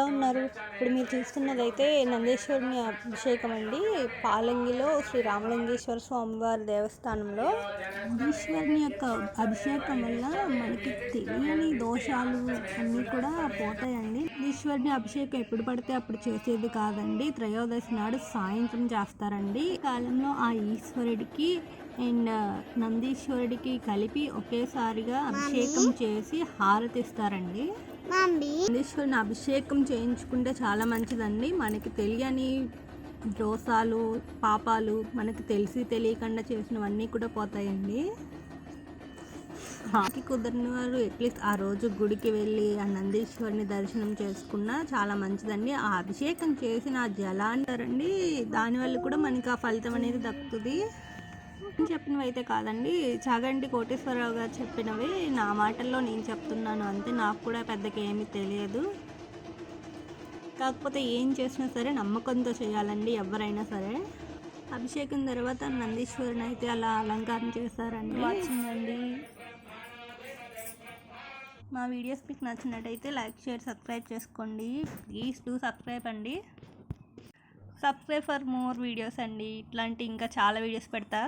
ఎలా ఉన్నారు. ఇప్పుడు మీరు చూస్తున్నదైతే నందేశ్వరుని అభిషేకం అండి. పాలంగిలో శ్రీ రామలింగేశ్వర స్వామివారి దేవస్థానంలో నందీశ్వరుని యొక్క అభిషేకం వల్ల మనకి తెలియని దోషాలు అన్నీ కూడా పోతాయండి. నందీశ్వరుని అభిషేకం ఎప్పుడు పడితే అప్పుడు చేసేది కాదండి. త్రయోదశి నాడు సాయంత్రం చేస్తారండి. ఈ కాలంలో ఆ ఈశ్వరుడికి అండ్ నందీశ్వరుడికి కలిపి ఒకేసారిగా అభిషేకం చేసి హారతి ఇస్తారండి నందీశ్వరుని అభిషేకం చేయించుకుంటే చాలా మంచిదండి. మనకి తెలియని దోషాలు పాపాలు మనకి తెలిసి తెలియకుండా చేసినవన్నీ కూడా పోతాయండి. ఆకి కుదరని వారు అట్లీస్ట్ ఆ రోజు గుడికి వెళ్ళి ఆ నందీశ్వరుని దర్శనం చేసుకున్నా చాలా మంచిదండి. ఆ అభిషేకం చేసిన ఆ జల అంటారండి దానివల్ల కూడా మనకి ఆ ఫలితం అనేది దక్కుతుంది. చెప్పినవి అయితే కాదండి. చాగంటి కోటేశ్వరరావు గారు చెప్పినవి నా మాటల్లో నేను చెప్తున్నాను. అంతే నాకు కూడా పెద్దగా ఏమీ తెలియదు. కాకపోతే ఏం చేసినా సరే నమ్మకంతో చేయాలండి ఎవరైనా సరే. అభిషేకం తర్వాత నందీశ్వరుని అయితే అలా అలంకారం చేశారండి. వచ్చిందండి మా వీడియోస్ మీకు నచ్చినట్టయితే లైక్ షేర్ సబ్స్క్రైబ్ చేసుకోండి. ప్లీజ్ డూ సబ్స్క్రైబ్ అండి. సబ్స్క్రైబ్ ఫర్ మోర్ వీడియోస్ అండి. ఇట్లాంటి ఇంకా చాలా వీడియోస్ పెడతా.